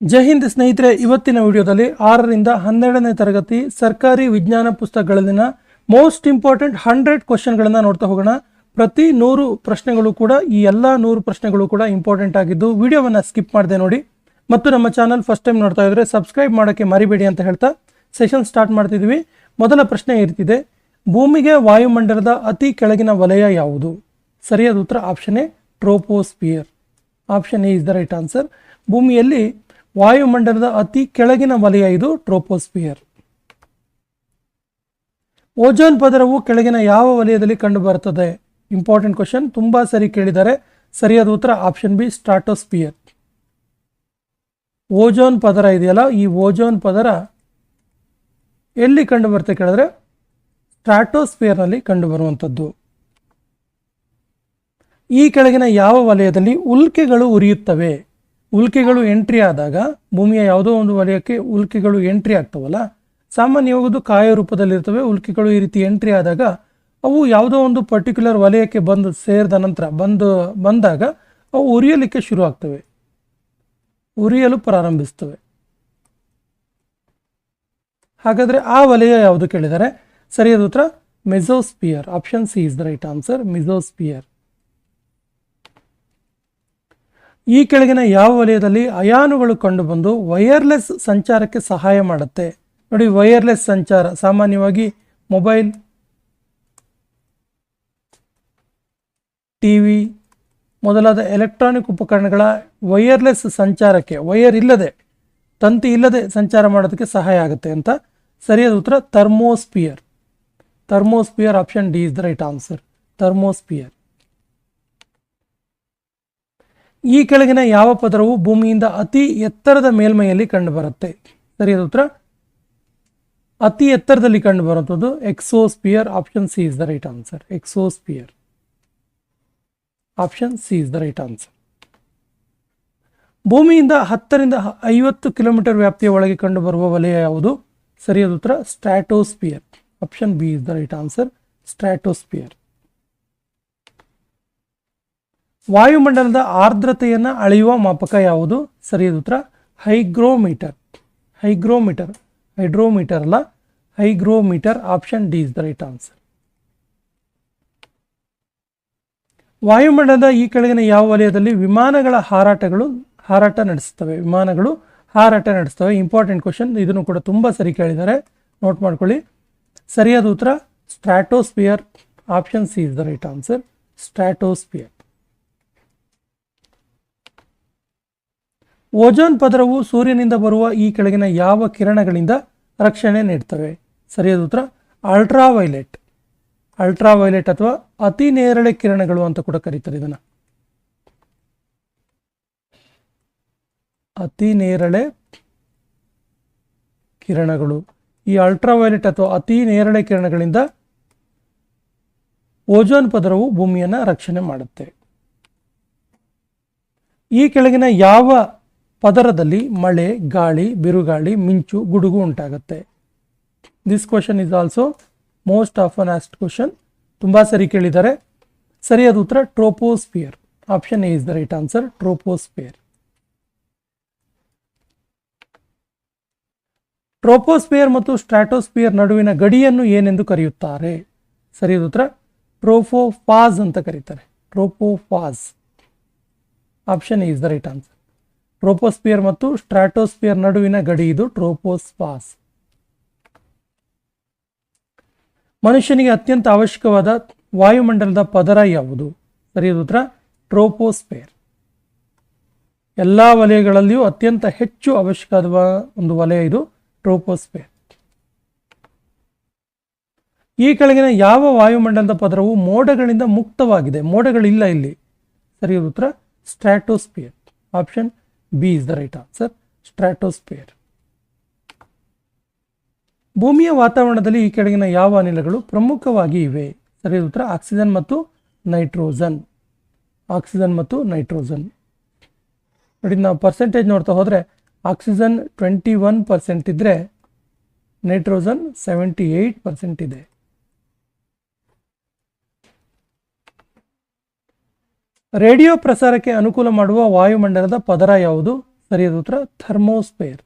ಜೈ ಹಿಂದ್ ಸ್ನೇಹಿತರೆ, ಇವತ್ತಿನ ವಿಡಿಯೋದಲ್ಲಿ ಆರರಿಂದ ಹನ್ನೆರಡನೇ ತರಗತಿ ಸರ್ಕಾರಿ ವಿಜ್ಞಾನ ಪುಸ್ತಕಗಳಲ್ಲಿನ ಮೋಸ್ಟ್ ಇಂಪಾರ್ಟೆಂಟ್ ಹಂಡ್ರೆಡ್ ಕ್ವಶನ್ಗಳನ್ನು ನೋಡ್ತಾ ಹೋಗೋಣ. ಪ್ರತಿ ನೂರು ಪ್ರಶ್ನೆಗಳು ಕೂಡ, ಈ ಎಲ್ಲ ನೂರು ಪ್ರಶ್ನೆಗಳು ಕೂಡ ಇಂಪಾರ್ಟೆಂಟ್ ಆಗಿದ್ದು ವಿಡಿಯೋವನ್ನು ಸ್ಕಿಪ್ ಮಾಡಿದೆ ನೋಡಿ. ಮತ್ತು ನಮ್ಮ ಚಾನಲ್ ಫಸ್ಟ್ ಟೈಮ್ ನೋಡ್ತಾ ಇದ್ರೆ ಸಬ್ಸ್ಕ್ರೈಬ್ ಮಾಡೋಕ್ಕೆ ಮರಿಬೇಡಿ ಅಂತ ಹೇಳ್ತಾ ಸೆಷನ್ ಸ್ಟಾರ್ಟ್ ಮಾಡ್ತಿದ್ವಿ ಮೊದಲ ಪ್ರಶ್ನೆ ಇರ್ತಿದೆ ಭೂಮಿಗೆ ವಾಯುಮಂಡಲದ ಅತಿ ಕೆಳಗಿನ ವಲಯ ಯಾವುದು? ಸರಿಯಾದ ಉತ್ತರ option A, troposphere. Option A is the right answer ಭೂಮಿಯಲ್ಲಿ ವಾಯುಮಂಡಲದ ಅತಿ ಕೆಳಗಿನ ವಲಯ ಇದು ಟ್ರೋಪೋಸ್ಪಿಯರ್ ಓಜೋನ್ ಪದರವು ಕೆಳಗಿನ ಯಾವ ವಲಯದಲ್ಲಿ ಕಂಡುಬರುತ್ತದೆ? ಇಂಪಾರ್ಟೆಂಟ್ ಕ್ವಶನ್ ತುಂಬಾ ಸರಿ ಕೇಳಿದರೆ ಸರಿಯಾದ ಉತ್ತರ ಆಪ್ಷನ್ ಬಿ ಸ್ಟ್ರಾಟೋಸ್ಪಿಯರ್ ಓಜೋನ್ ಪದರ ಇದೆಯಲ್ಲ, ಈ ಓಜೋನ್ ಪದರ ಎಲ್ಲಿ ಕಂಡು ಬರುತ್ತೆ ಕೇಳಿದ್ರೆ? ಸ್ಟ್ರಾಟೋಸ್ಪಿಯರ್ನಲ್ಲಿ ಕಂಡುಬರುವಂಥದ್ದು. ಈ ಕೆಳಗಿನ ಯಾವ ವಲಯದಲ್ಲಿ ಉಲ್ಕೆಗಳು ಉರಿಯುತ್ತವೆ? ಉಲ್ಕೆಗಳು ಎಂಟ್ರಿ ಆದಾಗ ಭೂಮಿಯ ಯಾವುದೋ ಒಂದು ವಲಯಕ್ಕೆ ಉಲ್ಕೆಗಳು ಎಂಟ್ರಿ ಆಗ್ತವಲ್ಲ? ಸಾಮಾನ್ಯವಾಗಿ ಕಾಯ ರೂಪದಲ್ಲಿರ್ತವೆ, ಉಲ್ಕೆಗಳು ಈ ರೀತಿ ಎಂಟ್ರಿ ಆದಾಗ ಅವು ಯಾವುದೋ ಒಂದು ಪರ್ಟಿಕ್ಯುಲರ್ ವಲಯಕ್ಕೆ ಬಂದು ಸೇರಿದ ನಂತರ ಬಂದು, ಬಂದಾಗ ಅವು ಉರಿಯಲಿಕ್ಕೆ ಶುರು ಆಗ್ತವೆ. ಉರಿಯಲು ಪ್ರಾರಂಭಿಸ್ತವೆ. ಹಾಗಾದರೆ ಆ ವಲಯ ಯಾವುದು ಕೇಳಿದರೆ? ಸರಿಯಾದ ಉತ್ತರ mesosphere option C is the right answer mesosphere ಈ ಕೆಳಗಿನ ಯಾವ ವಲಯದಲ್ಲಿ ಅಯಾನುಗಳು ಕಂಡುಬಂದು ವೈರ್ಲೆಸ್ ಸಂಚಾರಕ್ಕೆ ಸಹಾಯ ಮಾಡುತ್ತೆ? ನೋಡಿ, ವೈರ್ಲೆಸ್ ಸಂಚಾರ, ಸಾಮಾನ್ಯವಾಗಿ ಮೊಬೈಲ್, ಟಿವಿ ಮೊದಲಾದ ಎಲೆಕ್ಟ್ರಾನಿಕ್ ಉಪಕರಣಗಳ ವೈರ್ಲೆಸ್ ಸಂಚಾರಕ್ಕೆ, ವೈರ್ ಇಲ್ಲದೆ, ತಂತಿ ಇಲ್ಲದೆ ಸಂಚಾರ ಮಾಡೋದಕ್ಕೆ ಸಹಾಯ ಆಗುತ್ತೆ ಅಂತ ಸರಿಯಾದ ಉತ್ತರ thermosphere. Thermosphere option D is the right answer. Thermosphere. ಈ ಕೆಳಗಿನ ಯಾವ ಪದರವು ಭೂಮಿಯಿಂದ ಅತಿ ಎತ್ತರದ ಮೇಲ್ಮೈಯಲ್ಲಿ ಕಂಡುಬರುತ್ತೆ? ಸರಿಯಾದ ಉತ್ತರ. ಅತಿ ಎತ್ತರದಲ್ಲಿ ಕಂಡುಬರುವಂಥದ್ದು exosphere option C is the right answer exosphere option C is the right answer ಭೂಮಿಯಿಂದ ಹತ್ತರಿಂದ ಐವತ್ತು ಕಿಲೋಮೀಟರ್ ವ್ಯಾಪ್ತಿಯ ಒಳಗೆ ಕಂಡುಬರುವ ವಲಯ ಯಾವುದು? ಸರಿಯಾದ ಉತ್ತರ. Stratosphere option B is the right answer stratosphere ವಾಯುಮಂಡಲದ ಆರ್ದ್ರತೆಯನ್ನು ಅಳೆಯುವ ಮಾಪಕ ಯಾವುದು? ಸರಿಯಾದ ಉತ್ತರ. ಹೈಗ್ರೋಮೀಟರ್. ಹೈಗ್ರೋಮೀಟರ್. ಹೈಡ್ರೋಮೀಟರ್ ಅಲ್ಲ. Hygrometer option D is the right answer. ವಾಯುಮಂಡಲದ ಈ ಕೆಳಗಿನ ಯಾವ ವಲಯದಲ್ಲಿ ವಿಮಾನಗಳ ಹಾರಾಟಗಳು, ಹಾರಾಟ ನಡೆಸ್ತವೆ ವಿಮಾನಗಳು ಹಾರಾಟ ನಡೆಸ್ತವೆ ಇಂಪಾರ್ಟೆಂಟ್ ಕ್ವಶನ್ ಇದನ್ನು ಕೂಡ ತುಂಬ ಸರಿ ಕೇಳಿದ್ದಾರೆ. ನೋಟ್ ಮಾಡ್ಕೊಳ್ಳಿ. ಸರಿಯಾದ ಉತ್ತರ stratosphere option C is the right answer stratosphere ozone ಪದರವು ಸೂರ್ಯನಿಂದ ಬರುವ ಈ ಕೆಳಗಿನ ಯಾವ ಕಿರಣಗಳಿಂದ ರಕ್ಷಣೆ ನೀಡ್ತವೆ? ಸರಿಯಾದ ಉತ್ತರ ಅಲ್ಟ್ರಾವೈಲೆಟ್ ಅಲ್ಟ್ರಾವೈಲೆಟ್ ಅಥವಾ ಅತಿ ನೇರಳೆ ಕಿರಣಗಳು ಅಂತ ಕೂಡ ಕರೀತಾರೆ ಇದನ್ನು. ಅತಿ ನೇರಳೆ ಕಿರಣಗಳು. ಈ ಅಲ್ಟ್ರಾವೈಲೆಟ್ ಅಥವಾ ಅತಿ ನೇರಳೆ ಕಿರಣಗಳಿಂದ ಓಜೋನ್ ಪದರವು ಭೂಮಿಯನ್ನು ರಕ್ಷಣೆ ಮಾಡುತ್ತೆ. ಈ ಕೆಳಗಿನ ಯಾವ ಪದರದಲ್ಲಿ ಮಳೆ, ಗಾಳಿ, ಬಿರುಗಾಳಿ, ಮಿಂಚು, ಗುಡುಗು ಉಂಟಾಗುತ್ತೆ. This question is also most often asked question ತುಂಬ ಸರಿ ಕೇಳಿದ್ದಾರೆ ಸರಿಯಾದ ಉತ್ತರ troposphere option A is the right answer troposphere troposphere ಮತ್ತು ಸ್ಟ್ರಾಟೋಸ್ಫಿಯರ್ ನಡುವಿನ ಗಡಿಯನ್ನು ಏನೆಂದು ಕರೆಯುತ್ತಾರೆ? ಸರಿಯಾದ ಉತ್ತರ ಟ್ರೋಫೋಫಾಸ್ ಅಂತ ಕರೀತಾರೆ. Tropopause option A is the right answer troposphere ಮತ್ತು ಸ್ಟ್ರಾಟೋಸ್ಪಿಯರ್ ನಡುವಿನ ಗಡಿ ಇದು ಟ್ರೋಪೋಸ್ಪಾಸ್. ಮನುಷ್ಯನಿಗೆ ಅತ್ಯಂತ ಅವಶ್ಯಕವಾದ ವಾಯುಮಂಡಲದ ಪದರ ಯಾವುದು? ಸರಿಯಾದ ಉತ್ತರ, ಟ್ರೋಪೋಸ್ಪಿಯರ್. ಎಲ್ಲ ವಲಯಗಳಲ್ಲಿಯೂ ಅತ್ಯಂತ ಹೆಚ್ಚು ಅವಶ್ಯಕವಾದ ಒಂದು ವಲಯ ಇದು ಟ್ರೋಪೋಸ್ಪಿಯರ್. ಈ ಕೆಳಗಿನ ಯಾವ ವಾಯುಮಂಡಲದ ಪದರವು ಮೋಡಗಳಿಂದ ಮುಕ್ತವಾಗಿದೆ? ಮೋಡಗಳಿಲ್ಲ ಇಲ್ಲಿ. ಸರಿಯಾದ ಉತ್ತರ, stratosphere. Option B is the right answer, stratosphere. ಭೂಮಿಯ ವಾತಾವರಣದಲ್ಲಿ ಈ ಕೆಳಗಿನ ಯಾವ ಅನಿಲಗಳು ಪ್ರಮುಖವಾಗಿ ಇವೆ? ಸರಿಯಾದ ಉತ್ತರ ಆಕ್ಸಿಜನ್ ಮತ್ತು ನೈಟ್ರೋಜನ್. ಆಕ್ಸಿಜನ್ ಮತ್ತು ನೈಟ್ರೋಜನ್. ನೋಡಿ ನಾವು ಪರ್ಸೆಂಟೇಜ್ ನೋಡ್ತಾ ಹೋದರೆ ಆಕ್ಸಿಜನ್ ಟ್ವೆಂಟಿ ಒನ್ ಪರ್ಸೆಂಟ್ ಇದ್ದರೆ ನೈಟ್ರೋಜನ್ ಸೆವೆಂಟಿ ಏಯ್ಟ್ ಪರ್ಸೆಂಟ್ ಇದೆ. ರೇಡಿಯೋ ಪ್ರಸಾರಕ್ಕೆ ಅನುಕೂಲ ಮಾಡುವ ವಾಯುಮಂಡಲದ ಪದರ ಯಾವುದು? ಸರಿಯಾದ ಉತ್ತರ thermosphere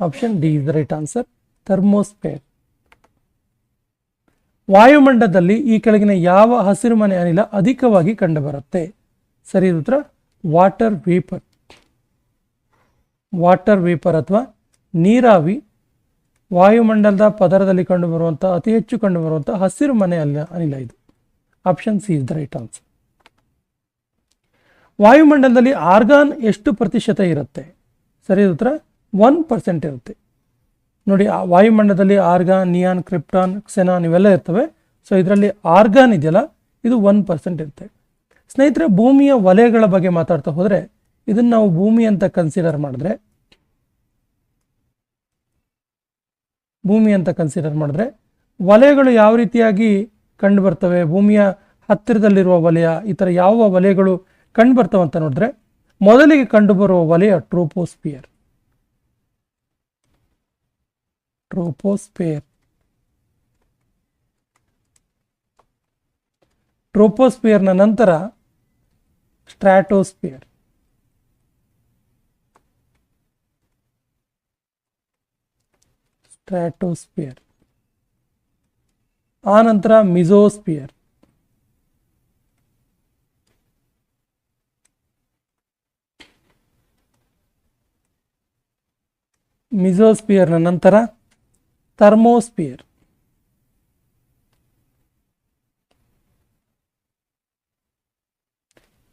option D is the right answer thermosphere ವಾಯುಮಂಡಲದಲ್ಲಿ ಈ ಕೆಳಗಿನ ಯಾವ ಹಸಿರುಮನೆ ಅನಿಲ ಅಧಿಕವಾಗಿ ಕಂಡುಬರುತ್ತೆ? ಸರಿಯಾದ ಉತ್ತರ, ವಾಟರ್ ವೇಪರ್. ವಾಟರ್ ವೇಪರ್ ಅಥವಾ ನೀರಾವಿ ವಾಯುಮಂಡಲದ ಪದರದಲ್ಲಿ ಕಂಡುಬರುವಂಥ ಅತಿ ಹೆಚ್ಚು ಕಂಡುಬರುವಂಥ ಹಸಿರು ಮನೆ ಅಲ್ಲ ಅನಿಲ ಇದು. Option C is the right answer. ವಾಯುಮಂಡಲದಲ್ಲಿ argon ಎಷ್ಟು ಪ್ರತಿಶತ ಇರುತ್ತೆ? ಸರಿಯಾದ ಉತ್ತರ ಒನ್ ಪರ್ಸೆಂಟ್ ಇರುತ್ತೆ. ನೋಡಿ, ಆ ವಾಯುಮಂಡಲದಲ್ಲಿ ಆರ್ಗಾನ್ ನಿಯಾನ್ ಕ್ರಿಪ್ಟಾನ್ ಕ್ಸೆನಾನ್ ಇವೆಲ್ಲ ಇರ್ತವೆ. ಸೊ ಇದರಲ್ಲಿ ಆರ್ಗಾನ್ ಇದೆಯಲ್ಲ, ಇದು ಒನ್ ಪರ್ಸೆಂಟ್ ಇರುತ್ತೆ. ಸ್ನೇಹಿತರೆ, ಭೂಮಿಯ ವಲಯಗಳ ಬಗ್ಗೆ ಮಾತಾಡ್ತಾ ಹೋದರೆ, ಇದನ್ನು ನಾವು ಭೂಮಿ ಅಂತ ಕನ್ಸಿಡರ್ ಮಾಡಿದ್ರೆ, ಭೂಮಿ ಅಂತ ಕನ್ಸಿಡರ್ ಮಾಡಿದ್ರೆ, ವಲಯಗಳು ಯಾವ ರೀತಿಯಾಗಿ ಕಂಡು ಬರ್ತವೆ? ಭೂಮಿಯ ಹತ್ತಿರದಲ್ಲಿರುವ ವಲಯ, ಈ ಥರ ಯಾವ ವಲಯಗಳು ಕಂಡು ಅಂತ ನೋಡಿದ್ರೆ ಮೊದಲಿಗೆ ಕಂಡುಬರುವ ವಲಯ ಟ್ರೋಪೋಸ್ಪಿಯರ್. ಟ್ರೋಪೋಸ್ಪಿಯರ್. ಟ್ರೋಪೋಸ್ಪಿಯರ್ನ ನಂತರ ಸ್ಟ್ರಾಟೋಸ್ಪಿಯರ್. ಸ್ಟ್ರಾಟೋಸ್ಪಿಯರ್. ಆನಂತರ ನಂತರ ಮಿಜೋಸ್ಪಿಯರ್ ಮಿಜೋಸ್ಪಿಯರ್ನ ನಂತರ ಥರ್ಮೋಸ್ಪಿಯರ್.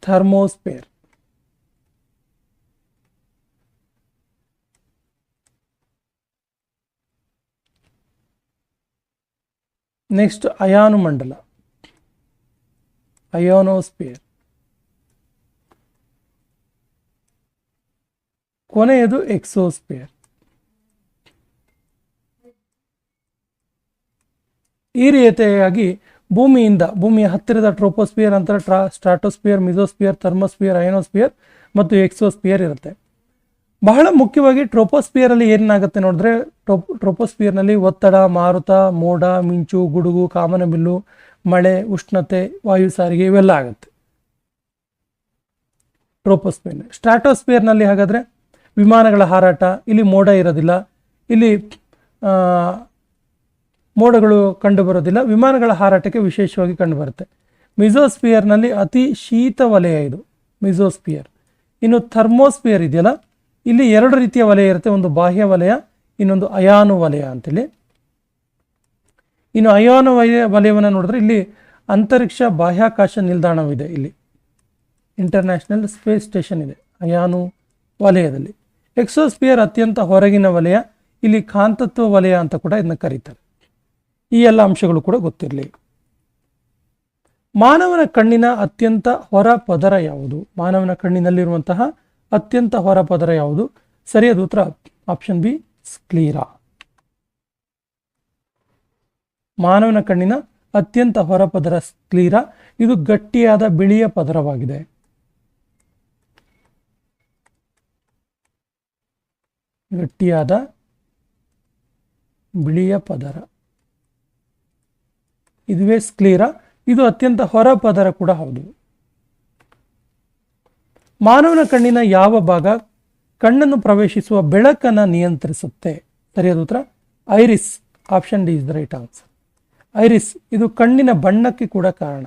ಥರ್ಮೋಸ್ಪಿಯರ್. ನೆಕ್ಸ್ಟ್ ಅಯಾನು ಮಂಡಲ ಅಯೋನೋಸ್ಪಿಯರ್. ಕೊನೆಯದು ಎಕ್ಸೋಸ್ಪಿಯರ್. ಈ ರೀತಿಯಾಗಿ ಭೂಮಿಯಿಂದ, ಭೂಮಿಯ ಹತ್ತಿರದ ಟ್ರೋಪೋಸ್ಪಿಯರ್ ನಂತರ ಟ್ರಾ ಸ್ಟ್ರಾಟೋಸ್ಪಿಯರ್ ಮಿಸೋಸ್ಪಿಯರ್ ಥರ್ಮೋಸ್ಪಿಯರ್ ಐನೋಸ್ಪಿಯರ್ ಮತ್ತು ಎಕ್ಸೋಸ್ಪಿಯರ್ ಇರುತ್ತೆ. ಬಹಳ ಮುಖ್ಯವಾಗಿ ಟ್ರೋಪೋಸ್ಪಿಯರಲ್ಲಿ ಏನಾಗುತ್ತೆ ನೋಡಿದ್ರೆ, ಟ್ರೋಪ್ ಟ್ರೋಪೋಸ್ಪಿಯರ್ನಲ್ಲಿ ಒತ್ತಡ, ಮಾರುತ, ಮೋಡ, ಮಿಂಚು, ಗುಡುಗು ಕಾಮನಬಿಲ್ಲು ಮಳೆ, ಉಷ್ಣತೆ ವಾಯು ಸಾರಿಗೆ ಇವೆಲ್ಲ ಆಗುತ್ತೆ. ಟ್ರೋಪೋಸ್ಪಿಯರ್ ಸ್ಟ್ರಾಟೋಸ್ಪಿಯರ್ನಲ್ಲಿ ಹಾಗಾದರೆ ವಿಮಾನಗಳ ಹಾರಾಟ, ಇಲ್ಲಿ ಮೋಡ ಇರೋದಿಲ್ಲ, ಇಲ್ಲಿ ಮೋಡಗಳು ಕಂಡುಬರೋದಿಲ್ಲ ವಿಮಾನಗಳ ಹಾರಾಟಕ್ಕೆ ವಿಶೇಷವಾಗಿ ಕಂಡುಬರುತ್ತೆ. ಮಿಜೋಸ್ಪಿಯರ್ನಲ್ಲಿ ಅತಿ ಶೀತ ವಲಯ ಇದು. ಮಿಜೋಸ್ಪಿಯರ್ ಇನ್ನು ಥರ್ಮೋಸ್ಪಿಯರ್ ಇದೆಯಲ್ಲ? ಇಲ್ಲಿ ಎರಡು ರೀತಿಯ ವಲಯ ಇರುತ್ತೆ. ಒಂದು ಬಾಹ್ಯ ವಲಯ, ಇನ್ನೊಂದು ಅಯಾನು ವಲಯ ಅಂತೇಳಿ. ಇನ್ನು ಅಯಾನು ವಲಯ, ವಲಯವನ್ನು ನೋಡಿದ್ರೆ ಇಲ್ಲಿ ಅಂತರಿಕ್ಷ ಬಾಹ್ಯಾಕಾಶ ನಿಲ್ದಾಣವಿದೆ ಇಲ್ಲಿ. ಇಂಟರ್ನ್ಯಾಷನಲ್ ಸ್ಪೇಸ್ ಸ್ಟೇಷನ್ ಇದೆ, ಅಯಾನು ವಲಯದಲ್ಲಿ. ಎಕ್ಸೋಸ್ಪಿಯರ್ ಅತ್ಯಂತ ಹೊರಗಿನ ವಲಯ, ಇಲ್ಲಿ ಕಾಂತತ್ವ ವಲಯ ಅಂತ ಕೂಡ ಇದನ್ನ ಕರೀತಾರೆ. ಈ ಎಲ್ಲ ಅಂಶಗಳು ಕೂಡ ಗೊತ್ತಿರಲಿ. ಮಾನವನ ಕಣ್ಣಿನ ಅತ್ಯಂತ ಹೊರ ಪದರ ಯಾವುದು? ಮಾನವನ ಕಣ್ಣಿನಲ್ಲಿರುವಂತಹ ಅತ್ಯಂತ ಹೊರ ಪದರ ಯಾವುದು? ಸರಿಯಾದ ಉತ್ತರ ಆಪ್ಷನ್ ಬಿ ಸ್ಕ್ಲೀರಾ ಮಾನವನ ಕಣ್ಣಿನ ಅತ್ಯಂತ ಹೊರ ಪದರ ಸ್ಕ್ಲೀರಾ ಇದು ಗಟ್ಟಿಯಾದ ಬಿಳಿಯ ಪದರವಾಗಿದೆ. ಗಟ್ಟಿಯಾದ ಬಿಳಿಯ ಪದರ. ಇದುವೇ ಸ್ಕ್ಲೀರ ಇದು ಅತ್ಯಂತ ಹೊರ ಪದರ ಕೂಡ ಹೌದು. ಮಾನವನ ಕಣ್ಣಿನ ಯಾವ ಭಾಗ ಕಣ್ಣನ್ನು ಪ್ರವೇಶಿಸುವ ಬೆಳಕನ್ನು ನಿಯಂತ್ರಿಸುತ್ತೆ? ಸರಿಯಾದ ಉತ್ತರ? Iris option D is the right answer iris, ಇದು ಕಣ್ಣಿನ ಬಣ್ಣಕ್ಕೆ ಕೂಡ ಕಾರಣ.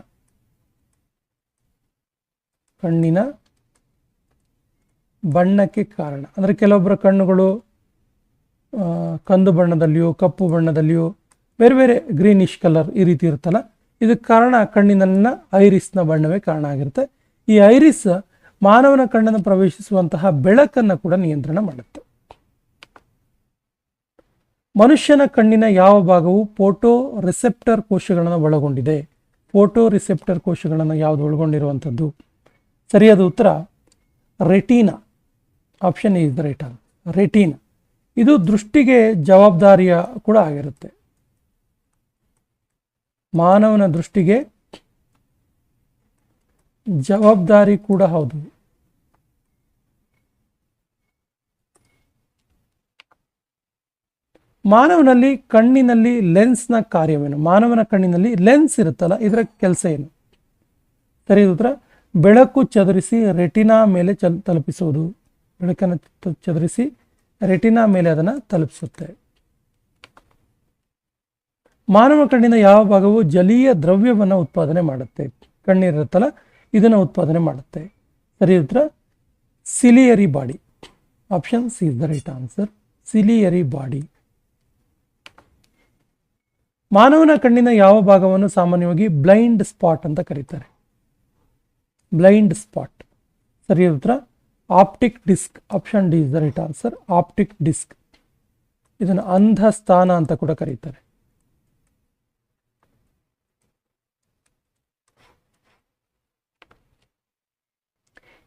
ಕಣ್ಣಿನ ಬಣ್ಣಕ್ಕೆ ಕಾರಣ. ಅಂದರೆ ಕೆಲವೊಬ್ಬರ ಕಣ್ಣುಗಳು ಕಂದು ಬಣ್ಣದಲ್ಲಿಯೋ, ಕಪ್ಪು ಬಣ್ಣದಲ್ಲಿಯೋ ಬೇರೆ ಬೇರೆ ಗ್ರೀನಿಶ್ ಕಲರ್ ಈ ರೀತಿ ಇರುತ್ತಲ್ಲ. ಇದಕ್ಕೆ ಕಾರಣ ಕಣ್ಣಿನಲ್ಲಿನ ಐರಿಸ್ನ ಬಣ್ಣವೇ ಕಾರಣ ಆಗಿರುತ್ತೆ. ಈ ಐರಿಸ್ ಮಾನವನ ಕಣ್ಣನ್ನು ಪ್ರವೇಶಿಸುವಂತಹ ಬೆಳಕನ್ನು ಕೂಡ ನಿಯಂತ್ರಣ ಮಾಡುತ್ತೆ. ಮನುಷ್ಯನ ಕಣ್ಣಿನ ಯಾವ ಭಾಗವು ಫೋಟೋ ರಿಸೆಪ್ಟರ್ ಕೋಶಗಳನ್ನು ಒಳಗೊಂಡಿದೆ. ಫೋಟೋ ರಿಸೆಪ್ಟರ್ ಕೋಶಗಳನ್ನು ಯಾವುದು ಒಳಗೊಂಡಿರುವಂಥದ್ದು? ಸರಿಯಾದ ಉತ್ತರ retina option is the right retina ಇದು ದೃಷ್ಟಿಗೆ ಜವಾಬ್ದಾರಿಯ ಕೂಡ ಆಗಿರುತ್ತೆ. ಮಾನವನ ದೃಷ್ಟಿಗೆ ಜವಾಬ್ದಾರಿ ಕೂಡ ಹೌದು. ಮಾನವನಲ್ಲಿ ಕಣ್ಣಿನಲ್ಲಿ ಲೆನ್ಸ್ನ ಕಾರ್ಯವೇನು? ಮಾನವನ ಕಣ್ಣಿನಲ್ಲಿ ಲೆನ್ಸ್ ಇರುತ್ತಲ್ಲ, ಇದರ ಕೆಲಸ ಏನು? ಸರಿ ಬೆಳಕು ಚದುರಿಸಿ ರೆಟಿನಾ ಮೇಲೆ ಚಲ್, ತಲುಪಿಸುವುದು. ಬೆಳಕನ್ನು ಚದುರಿಸಿ ರೆಟಿನಾ ಮೇಲೆ ಅದನ್ನು ತಲುಪಿಸುತ್ತೆ. ಮಾನವ ಕಣ್ಣಿನ ಯಾವ ಭಾಗವು ಜಲೀಯ ದ್ರವ್ಯವನ್ನು ಉತ್ಪಾದನೆ ಮಾಡುತ್ತೆ? ಕಣ್ಣೀರಿರುತ್ತಲ್ಲ ಇದನ್ನು ಉತ್ಪಾದನೆ ಮಾಡುತ್ತೆ. ಸರಿ, ಉತ್ತರ. Ciliary body option C is the right answer ciliary body ಮಾನವನ ಕಣ್ಣಿನ ಯಾವ ಭಾಗವನ್ನು ಸಾಮಾನ್ಯವಾಗಿ ಬ್ಲೈಂಡ್ ಸ್ಪಾಟ್ ಅಂತ ಕರೀತಾರೆ? Blind spot. ಸರಿ, ಉತ್ತರ. Optic disc. Option D is the right answer optic disc. ಇದನ್ನು ಅಂಧ ಸ್ಥಾನ ಅಂತ ಕೂಡ ಕರೀತಾರೆ.